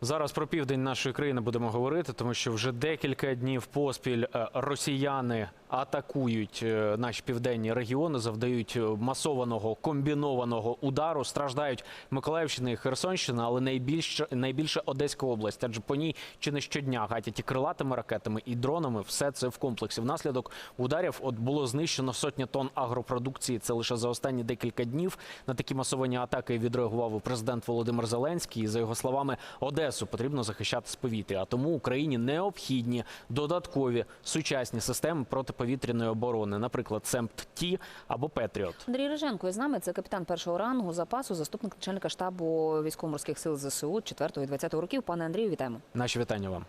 Зараз про південь нашої країни будемо говорити, тому що вже декілька днів поспіль е, росіяни атакують е, наші південні регіони, завдають е, масованого комбінованого удару. Страждають Миколаївщина і Херсонщина, але найбільше найбільше Одеська область, адже по ній чи не щодня гатять і крилатими ракетами, і дронами. Все це в комплексі. Внаслідок ударів от було знищено сотні тонн агропродукції. Це лише за останні декілька днів. На такі масовані атаки відреагував президент Володимир Зеленський. За його словами, Одесу потрібно захищати з повітря. А тому Україні необхідні додаткові сучасні системи протиповітряної оборони, наприклад, СЕМПТ-Ті або Петріот. Андрій Риженко із нами це капітан першого рангу запасу, заступник начальника штабу військово-морських сил ЗСУ 4 і 20 років. Пане Андрію, вітаємо. Наші вітання вам.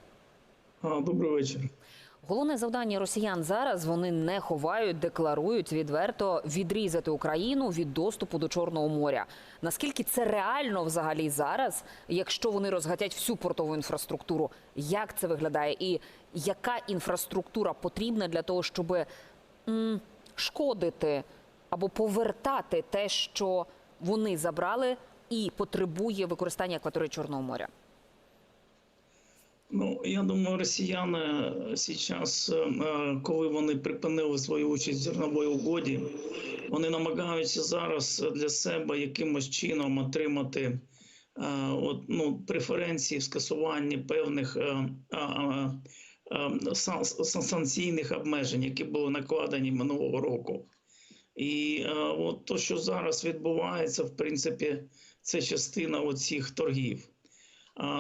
А, Добрий вечір. Головне завдання росіян зараз вони не ховають, декларують відверто відрізати Україну від доступу до Чорного моря. Наскільки це реально взагалі зараз, якщо вони розгатять всю портову інфраструктуру? Як це виглядає? І яка інфраструктура потрібна для того, щоб шкодити або повертати те, що вони забрали, і потребує використання акваторії Чорного моря? Ну я думаю, росіяни зараз, коли вони припинили свою участь в зерновій угоді, вони намагаються зараз для себе якимось чином отримати е, от, ну, преференції в скасуванні певних е, е, е, сан- санкційних обмежень, які були накладені минулого року. І е, от то, що зараз відбувається, в принципі, це частина оцих торгів.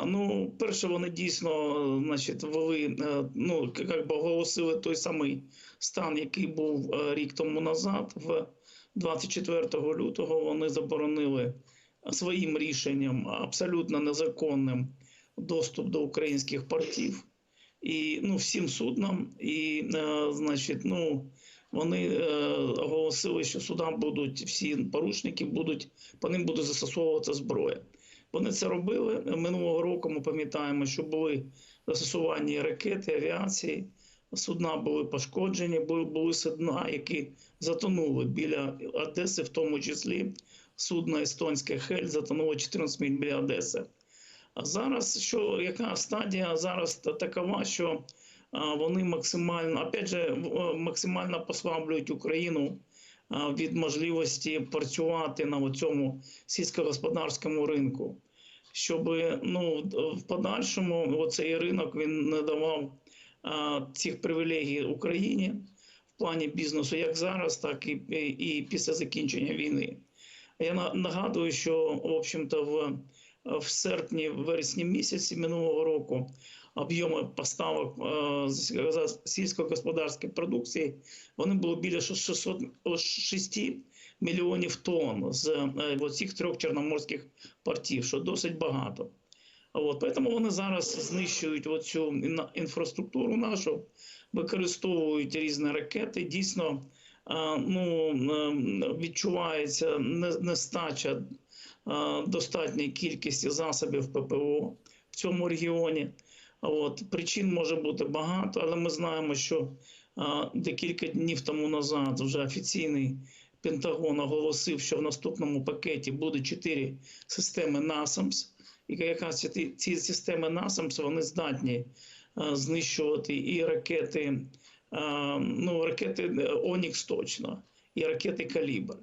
Ну, перше, вони дійсно, значить, ввели, е, ну, як би оголосили той самий стан, який був е, рік тому назад. В 24 лютого вони заборонили своїм рішенням абсолютно незаконним доступ до українських портів і ну, всім суднам. І, е, значить, ну, вони е, оголосили, що судам будуть всі порушники, будуть по ним буде застосовуватися зброя. Вони це робили минулого року. Ми пам'ятаємо, що були застосовані ракети, авіації. Судна були пошкоджені, були, судна, які затонули біля Одеси, в тому числі судно естонське Хель затонуло 14 миль біля Одеси. А зараз що яка стадія зараз такова, що вони максимально опять же максимально послаблюють Україну від можливості працювати на цьому сільськогосподарському ринку, щоб ну в подальшому оцей ринок він не давав а, цих привілегій Україні в плані бізнесу, як зараз, так і, і, після закінчення війни. Я на- нагадую, що в общем-то в, в серпні, вересні місяці минулого року об'єми поставок е, сільськогосподарської продукції вони були біля 606 мільйонів тонн з е, оцих трьох чорноморських портів, що досить багато. От, тому вони зараз знищують оцю інфраструктуру нашу, використовують різні ракети. Дійсно, ну, е, відчувається нестача достатньої кількості засобів ППО в цьому регіоні. От, причин може бути багато, але ми знаємо, що декілька днів тому назад вже офіційний Пентагон оголосив, що в наступному пакеті буде чотири системи NASAMS. І якраз ці, ці системи NASAMS вони здатні а, знищувати і ракети, а, ну, ракети Онікс точно, і ракети Калібр.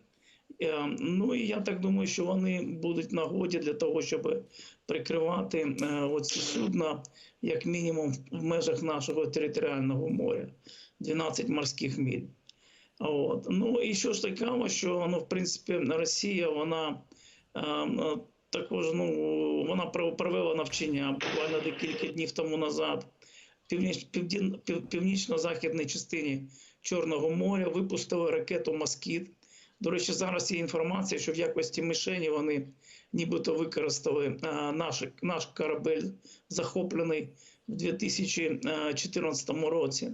Е, Ну і я так думаю, що вони будуть нагоді для того, щоб прикривати е, оці судна, як мінімум, в межах нашого територіального моря 12 морських миль. От. Ну і що ж цікаво, що ну, в принципі Росія вона е, е, також ну, вона пров- провела навчання буквально декілька днів тому назад в північ, північно-західній частині Чорного моря випустили ракету Москіт. До речі, зараз є інформація, що в якості мишені вони нібито використали а, наш, наш корабель, захоплений в 2014 році,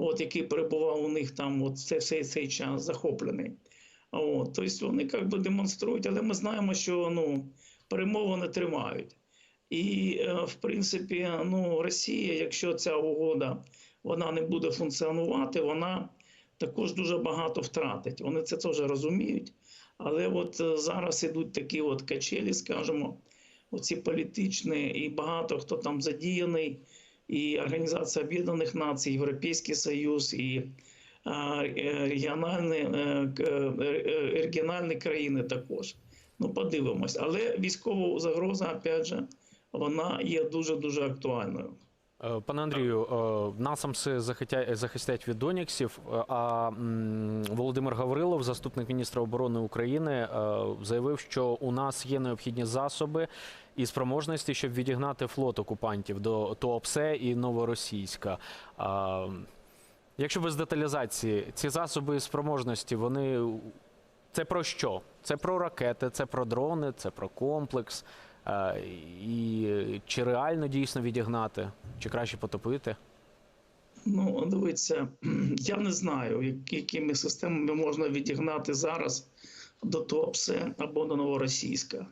от, який перебував у них там от, це, цей, цей час захоплений. От, тобто вони як би демонструють, але ми знаємо, що ну, перемовини тримають. І, е, в принципі, ну, Росія, якщо ця угода вона не буде функціонувати, вона також дуже багато втратить. Вони це теж розуміють. Але от е, зараз ідуть такі от качелі, скажімо, оці політичні, і багато хто там задіяний, і Організація Об'єднаних Націй, Європейський Союз, і е, регіональні, е, е, регіональні країни також. Ну, подивимось. Але військова загроза, опять же, вона є дуже-дуже актуальною. Е, Пане Андрію, насамси захистять від Доніксів. А Володимир Гаврилов, заступник міністра оборони України, заявив, що у нас є необхідні засоби і спроможності, щоб відігнати флот окупантів до Туапсе і Новоросійська. А, Якщо без деталізації, ці засоби спроможності, вони це про що? Це про ракети, це про дрони, це про комплекс. Е, І чи реально дійсно відігнати, чи краще потопити? Ну, дивіться, я не знаю, якими системами можна відігнати зараз до Туапсе або до Новоросійська.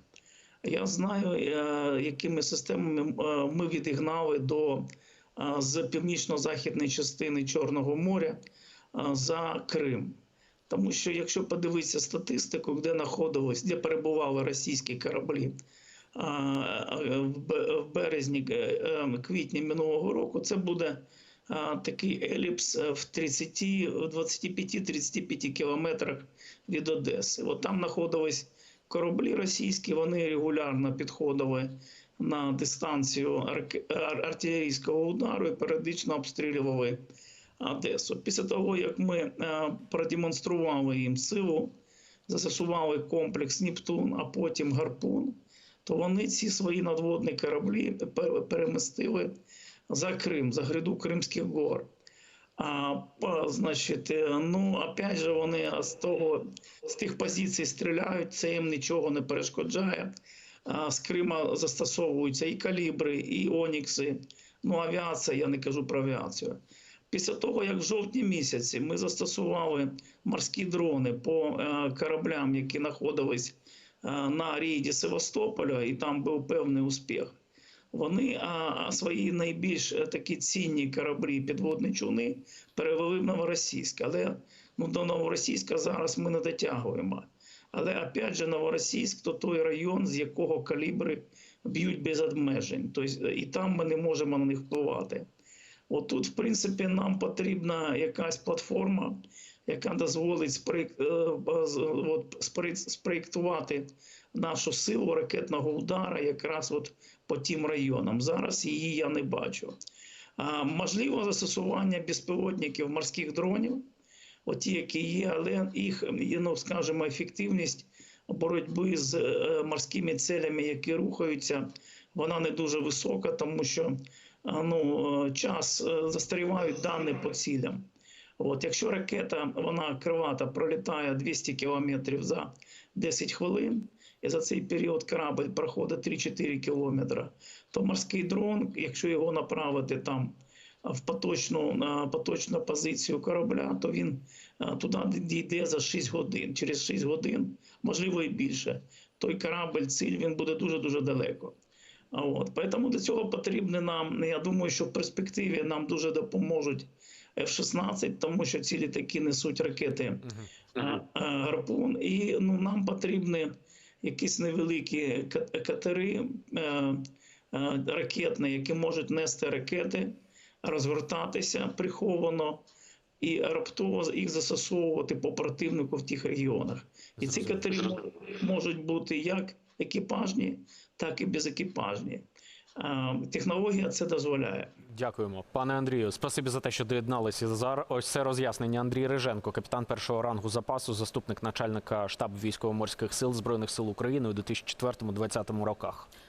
Я знаю, е, якими системами е, ми відігнали до е, з північно-західної частини Чорного моря за Крим. Тому що якщо подивитися статистику, де знаходились, де перебували російські кораблі в березні е, е, квітні минулого року, це буде такий еліпс в 30, 25-35 кілометрах від Одеси. От там знаходились кораблі російські, вони регулярно підходили на дистанцію артилерійського удару і періодично обстрілювали Одесу. Після того, як ми е, продемонстрували їм силу, застосували комплекс Нептун, а потім гарпун, то вони ці свої надводні кораблі пер- перемістили за Крим, за гряду Кримських гор. А, значить, е, ну, опять же, вони з того, з тих позицій стріляють, це їм нічого не перешкоджає. А, з Крима застосовуються і калібри, і онікси. Ну, авіація, я не кажу про авіацію. Після того, як в жовтні місяці ми застосували морські дрони по е, кораблям, які знаходились е, на рейді Севастополя, і там був певний успіх. Вони а, свої найбільш е, такі цінні кораблі, підводні човни перевели в Новоросійськ. Але ну, до Новоросійська зараз ми не дотягуємо. Але опять же, Новоросійськ то той район, з якого калібри б'ють без обмежень. Тобто, і там ми не можемо на них впливати. От тут, в принципі, нам потрібна якась платформа, яка дозволить е, спроєктувати нашу силу ракетного удара якраз от по тим районам. Зараз її я не бачу. Можливо, застосування безпілотників морських дронів, оті, які є, але їх, ну, скажімо, ефективність боротьби з е, морськими целями, які рухаються, вона не дуже висока, тому що ну, час е, застарівають дані по цілям. От, якщо ракета, вона кривата, пролітає 200 кілометрів за 10 хвилин, і за цей період корабль проходить 3-4 кілометри, то морський дрон, якщо його направити там в поточну, на поточну позицію корабля, то він туди дійде за 6 годин. Через 6 годин, можливо і більше, той корабль, ціль, він буде дуже-дуже далеко. От, поэтому до цього потрібно нам, я думаю, що в перспективі нам дуже допоможуть F-16, тому що ці літаки несуть ракети а, а, гарпун, і ну, нам потрібні якісь невеликі ка- катери е, е, ракетні, які можуть нести ракети, розгортатися приховано і раптово їх застосовувати по противнику в тих регіонах. І ці катери можуть бути як екіпажні, так і безекіпажні. Е, Технологія це дозволяє. Дякуємо, пане Андрію. Спасибі за те, що доєдналися. За ось це роз'яснення. Андрій Риженко, капітан першого рангу запасу, заступник начальника штабу військово-морських сил збройних сил України у 2004-2020 роках.